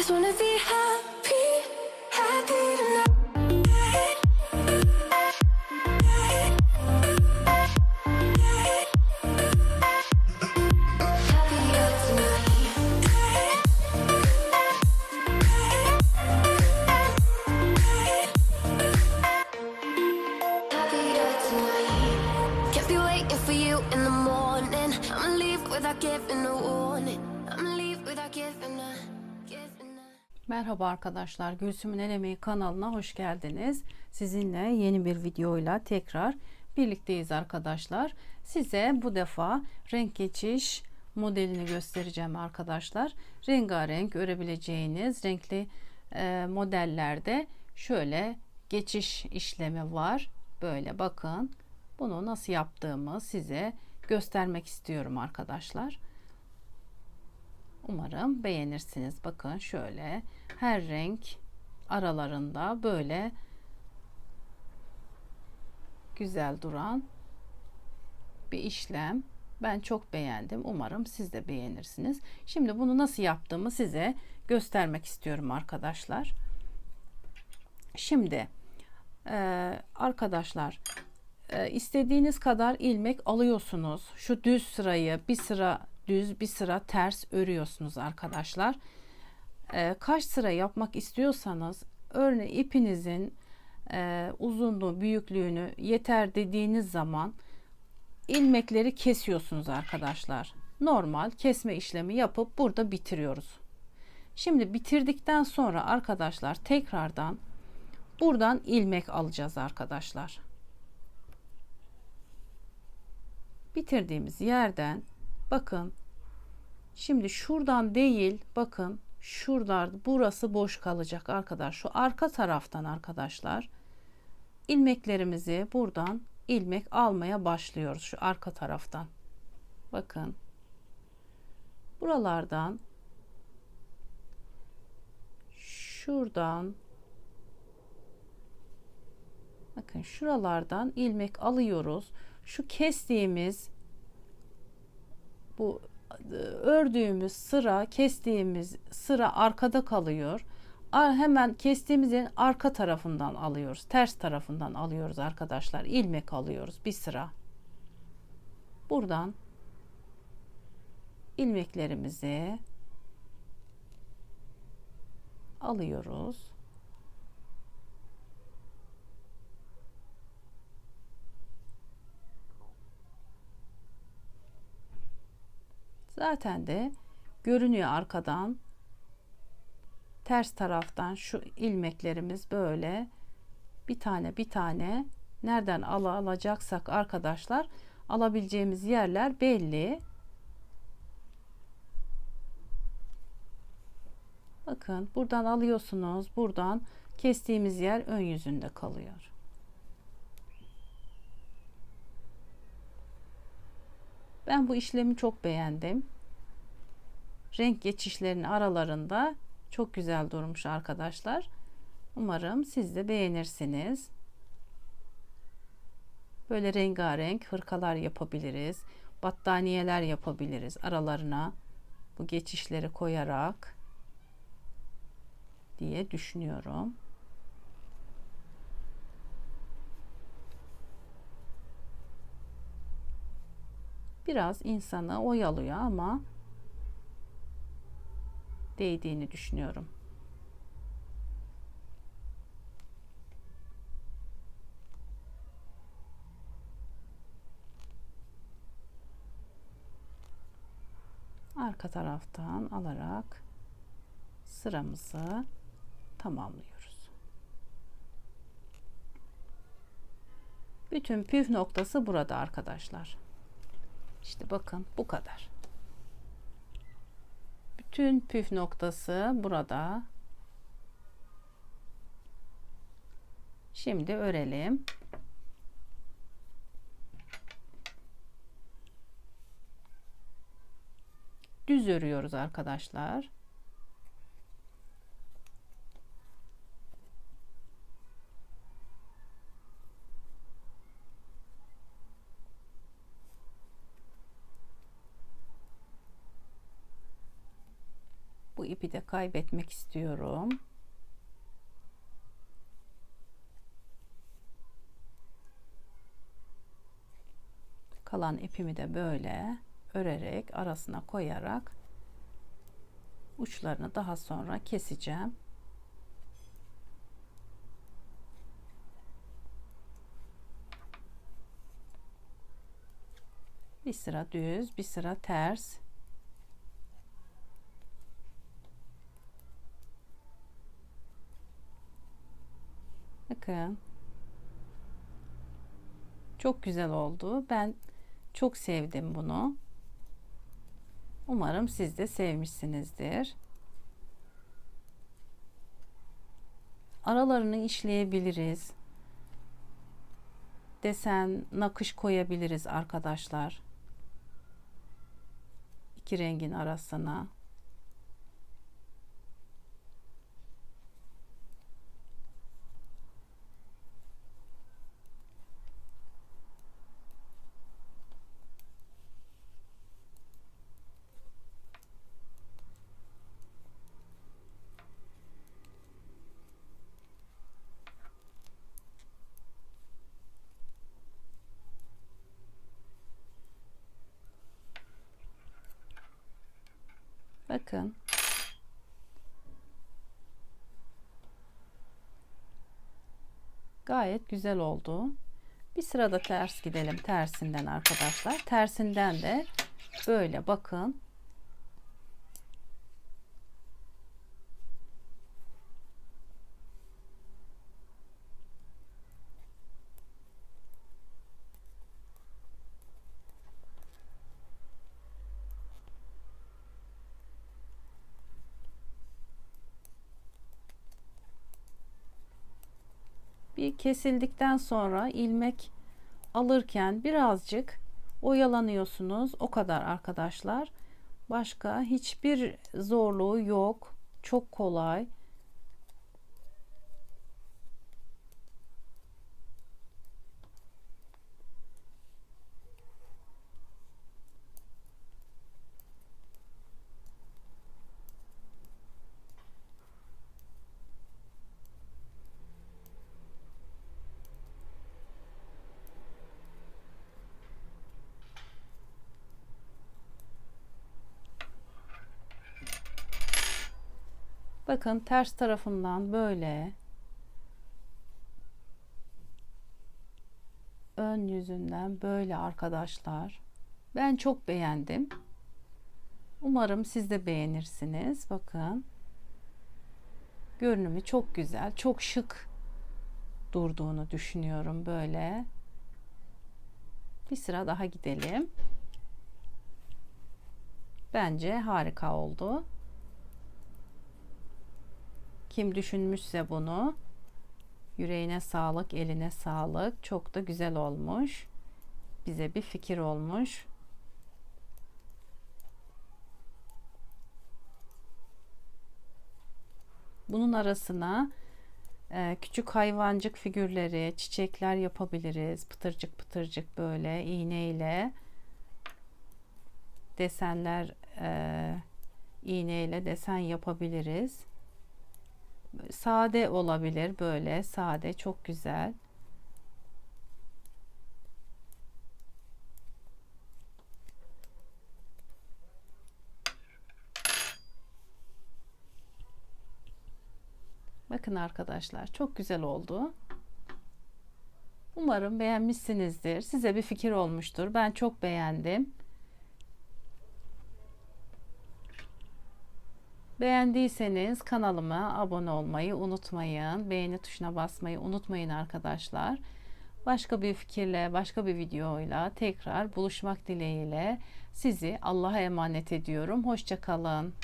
just wanna be happy, happy tonight. For you in the morning. I'ma leave without giving a warning. Merhaba arkadaşlar, Gülsüm'ün El Emeği kanalına hoş geldiniz. Sizinle yeni bir videoyla tekrar birlikteyiz arkadaşlar. Size bu defa renk geçiş modelini göstereceğim arkadaşlar. Rengarenk örebileceğiniz renkli e, modellerde şöyle geçiş işlemi var. Böyle bakın. Bunu nasıl yaptığımı size göstermek istiyorum arkadaşlar. Umarım beğenirsiniz. Bakın şöyle her renk aralarında böyle güzel duran bir işlem. Ben çok beğendim. Umarım siz de beğenirsiniz. Şimdi bunu nasıl yaptığımı size göstermek istiyorum arkadaşlar. Şimdi e, arkadaşlar e, istediğiniz kadar ilmek alıyorsunuz. Şu düz sırayı bir sıra düz bir sıra ters örüyorsunuz arkadaşlar. E, kaç sıra yapmak istiyorsanız örneğin ipinizin e, uzunluğu büyüklüğünü yeter dediğiniz zaman ilmekleri kesiyorsunuz arkadaşlar. Normal kesme işlemi yapıp burada bitiriyoruz. Şimdi bitirdikten sonra arkadaşlar tekrardan buradan ilmek alacağız arkadaşlar. Bitirdiğimiz yerden bakın şimdi şuradan değil bakın şuralar burası boş kalacak arkadaş. Şu arka taraftan arkadaşlar ilmeklerimizi buradan ilmek almaya başlıyoruz şu arka taraftan. Bakın. Buralardan şuradan bakın şuralardan ilmek alıyoruz. Şu kestiğimiz bu ördüğümüz sıra kestiğimiz sıra arkada kalıyor. Hemen kestiğimiz yerin arka tarafından alıyoruz. Ters tarafından alıyoruz arkadaşlar. ilmek alıyoruz bir sıra. Buradan ilmeklerimizi alıyoruz. Zaten de görünüyor arkadan ters taraftan şu ilmeklerimiz böyle bir tane bir tane nereden ala alacaksak arkadaşlar alabileceğimiz yerler belli. Bakın buradan alıyorsunuz. Buradan kestiğimiz yer ön yüzünde kalıyor. Ben bu işlemi çok beğendim. Renk geçişlerinin aralarında çok güzel durmuş arkadaşlar. Umarım siz de beğenirsiniz. Böyle rengarenk hırkalar yapabiliriz. Battaniyeler yapabiliriz aralarına bu geçişleri koyarak diye düşünüyorum. Biraz insanı oyalıyor ama değdiğini düşünüyorum. Arka taraftan alarak sıramızı tamamlıyoruz. Bütün püf noktası burada arkadaşlar. İşte bakın bu kadar. Bütün püf noktası burada. Şimdi örelim. Düz örüyoruz arkadaşlar. İpi de kaybetmek istiyorum. Kalan ipimi de böyle örerek arasına koyarak uçlarını daha sonra keseceğim. Bir sıra düz, bir sıra ters. Bakın. Çok güzel oldu. Ben çok sevdim bunu. Umarım siz de sevmişsinizdir. Aralarını işleyebiliriz. Desen, nakış koyabiliriz arkadaşlar. İki rengin arasına. Bakın. Gayet güzel oldu. Bir sırada ters gidelim tersinden arkadaşlar. Tersinden de böyle bakın. Bir kesildikten sonra ilmek alırken birazcık oyalanıyorsunuz. O kadar arkadaşlar. Başka hiçbir zorluğu yok. Çok kolay. Bakın ters tarafından böyle ön yüzünden böyle arkadaşlar. Ben çok beğendim. Umarım siz de beğenirsiniz. Bakın. Görünümü çok güzel, çok şık durduğunu düşünüyorum böyle. Bir sıra daha gidelim. Bence harika oldu. Kim düşünmüşse bunu yüreğine sağlık, eline sağlık. Çok da güzel olmuş. Bize bir fikir olmuş. Bunun arasına e, küçük hayvancık figürleri, çiçekler yapabiliriz. Pıtırcık pıtırcık böyle iğneyle desenler e, iğneyle desen yapabiliriz sade olabilir böyle sade çok güzel. Bakın arkadaşlar çok güzel oldu. Umarım beğenmişsinizdir. Size bir fikir olmuştur. Ben çok beğendim. Beğendiyseniz kanalıma abone olmayı unutmayın. Beğeni tuşuna basmayı unutmayın arkadaşlar. Başka bir fikirle, başka bir videoyla tekrar buluşmak dileğiyle sizi Allah'a emanet ediyorum. Hoşçakalın.